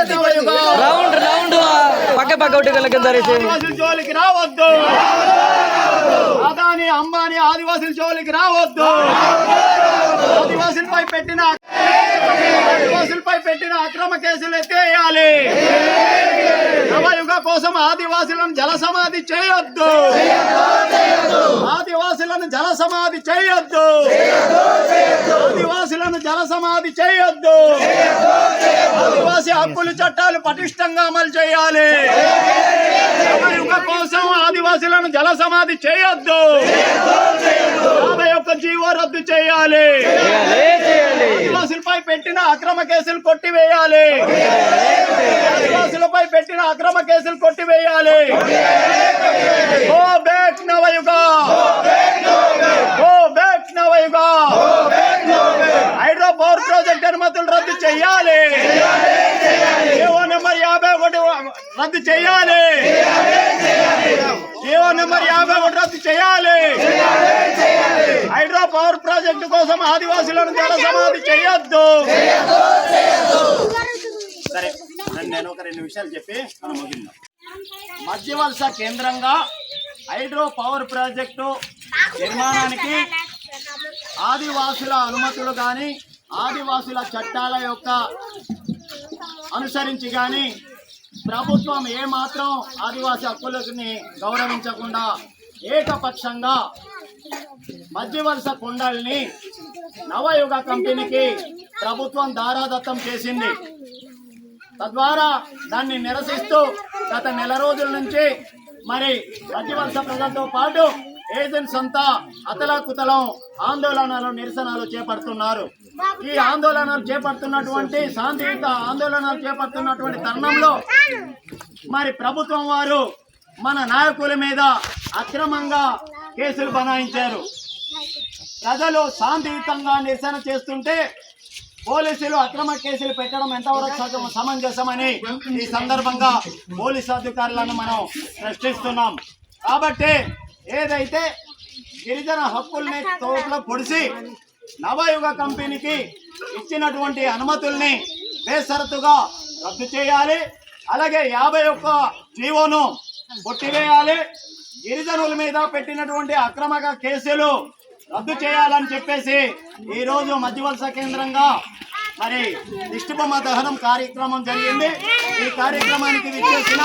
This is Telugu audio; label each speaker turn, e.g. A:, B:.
A: Round round. పక్క పక్క ఒకటి
B: ఆదివాసుల జోలికి రావద్దు. అదాని అంబానీ ఆదివాసుల జోలికి రావద్దు. ఆదివాసులపై పెట్టిన ఆదివాసులపై పెట్టిన అక్రమ కేసులు ఎత్తేయాలి. నవయుగ కోసం ఆదివాసులను జల సమాధి చేయొద్దు. ఆదివాసులను జల సమాధి చేయొద్దు. జలసమాధి జల సమాధి చేయొద్దు. ఆదివాసీ హక్కుల చట్టాలు పటిష్టంగా అమలు చేయాలి. నవయుగ కోసం ఆదివాసులను జల సమాధి చేయొద్దు. యాభై ఒక్క జీవో రద్దు చేయాలి. ఆదివాసులపై పెట్టిన అక్రమ కేసులు కొట్టివేయాలి. ఆదివాసులపై పెట్టిన అక్రమ కేసులు కొట్టివేయాలి go back Navayuga go back Navayuga hydro power project అనుమతులు రద్దు చేయాలి. జీవో నెంబర్ యాభై ఒకటి రద్దు చేయాలి. జీవో నెంబర్ యాభై ఒకటి రద్దు చేయాలి. హైడ్రో పవర్ ప్రాజెక్టు కోసం ఆదివాసులను జల సమాధి చేయొద్దు. సరే నేను ఒక రెండు విషయాలు చెప్పి మనం ముగిద్దాం. మధ్యవలస కేంద్రంగా హైడ్రో పవర్ ప్రాజెక్టు నిర్మాణానికి ఆదివాసుల అనుమతులు కానీ ఆదివాసుల చట్టాల యొక్క అనుసరించి కానీ ప్రభుత్వం ఏమాత్రం ఆదివాసీ హక్కులని గౌరవించకుండా ఏకపక్షంగా మధ్యవలస కొండల్ని నవయుగ కంపెనీకి ప్రభుత్వం దారాదత్తం చేసింది. తద్వారా దాన్ని నిరసిస్తూ గత నెల రోజుల నుంచి మరి మధ్యవలస ప్రజలతో పాటు ఏజెంట్స్ అంతా అతలాకుతలం ఆందోళనలు నిరసనలు చేపడుతున్నారు. ఈ ఆందోళనలు చేపడుతున్నటువంటి శాంతియుత ఆందోళనలు చేపడుతున్నటువంటి తరుణంలో మరి ప్రభుత్వం వారు మన నాయకుల మీద అక్రమంగా కేసులు బనాయించారు. ప్రజలు శాంతియుతంగా నిరసన చేస్తుంటే పోలీసులు అక్రమ కేసులు పెట్టడం ఎంతవరకు సమంజసమని ఈ సందర్భంగా పోలీసు అధికారులను మనం ప్రశ్నిస్తున్నాం. కాబట్టి ఏదైతే గిరిజన హక్కుల్ని తోటలో పొడిసి నవయుగ కంపెనీకి ఇచ్చినటువంటి అనుమతుల్ని బేసరతుగా రద్దు చేయాలి. అలాగే యాభై ఒక్క జీవోను కొట్టివేయాలి. గిరిజనుల మీద పెట్టినటువంటి అక్రమక కేసులు రద్దు చేయాలని చెప్పేసి ఈరోజు మధ్యవలస కేంద్రంగా మరి దిష్టిబొమ్మ దహనం కార్యక్రమం జరిగింది. ఈ కార్యక్రమానికి విచ్చేసిన